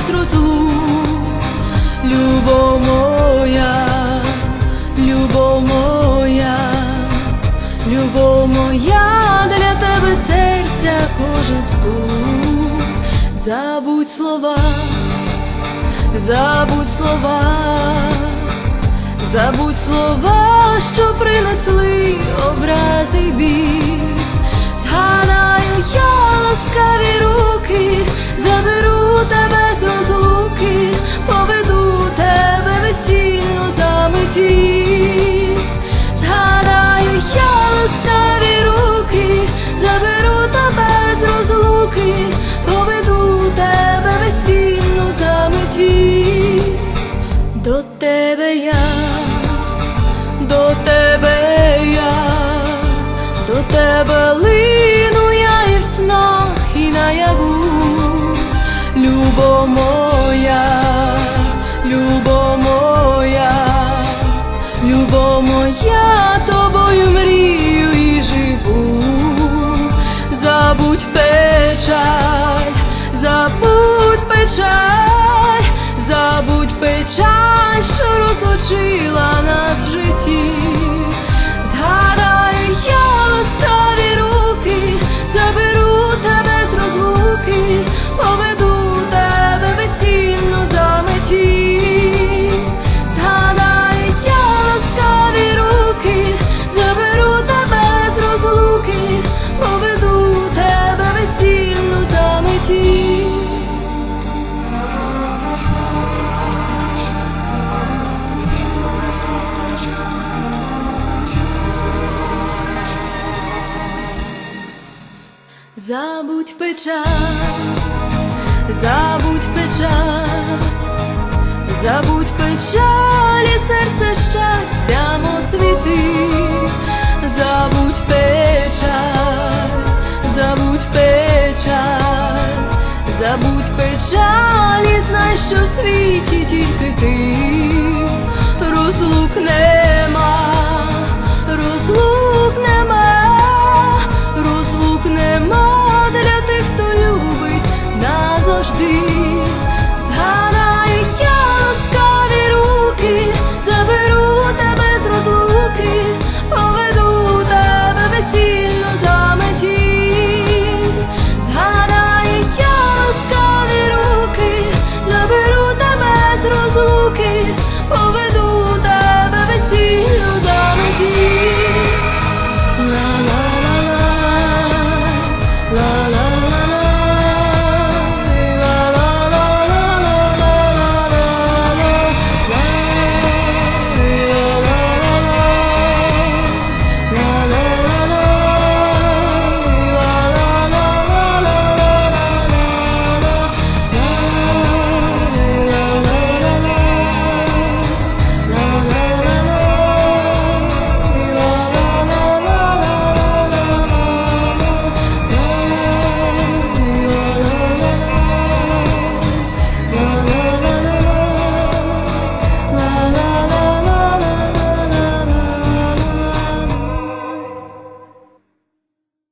без розлук, любов моя, любов моя, любов моя, для тебе серця кожен стук, забудь слова, забудь слова. Забудь слова, що принесли образи біль. До тебе я, до тебе я, до тебе лину я і в снах, і наяву, любо моя, любо моя, любо моя, тобою мрію і живу, забудь печаль, забудь печаль, печаль, що розлучила Забудь печаль, забудь печаль, забудь печаль і серце щастям освіти, забудь печаль, забудь печаль, забудь печаль і знай, що в світі тільки ти